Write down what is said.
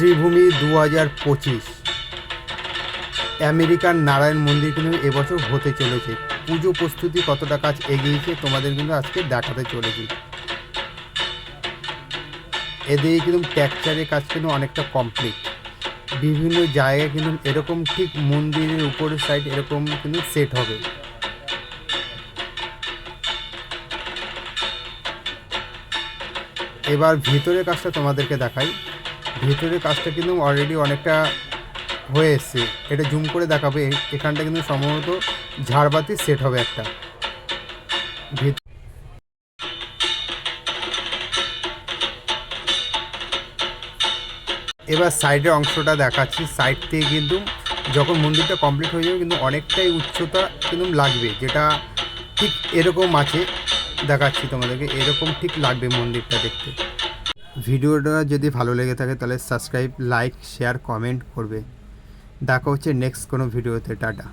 শ্রীভূমি দু হাজার পঁচিশ। আমেরিকান নারায়ণ মন্দির কিন্তু এবছর হতে চলেছে। পুজো প্রস্তুতি কতটা কাজ এগিয়েছে তোমাদের কিন্তু আজকে দেখাতে চলেছি। এদিকে কিন্তু ট্যাকচারের কাজ কিন্তু অনেকটা কমপ্লিট বিভিন্ন জায়গায় কিন্তু এরকম ঠিক মন্দিরের উপরের সাইড এরকম কিন্তু সেট হবে। এবার ভিতরের কাজটা তোমাদেরকে দেখাই। ভিতরের কাজটা কিন্তু অলরেডি অনেকটা হয়ে এসছে। এটা জুম করে দেখাবে। এখানটা কিন্তু সম্ভবত ঝাড়বাতি সেট হবে একটা। এবার সাইডের অংশটা দেখাচ্ছি। সাইড থেকে কিন্তু যখন মন্দিরটা কমপ্লিট হয়ে যাবে, কিন্তু অনেকটাই উচ্চতা কিন্তু লাগবে, যেটা ঠিক এরকম আছে। দেখাচ্ছি তোমাদেরকে, এরকম ঠিক লাগবে মন্দিরটা দেখতে। ভিডিওটা যদি ভালো লেগে থাকে তাহলে সাবস্ক্রাইব, লাইক, শেয়ার, কমেন্ট করবে। দেখা হচ্ছে নেক্সট কোনো ভিডিওতে, টাটা।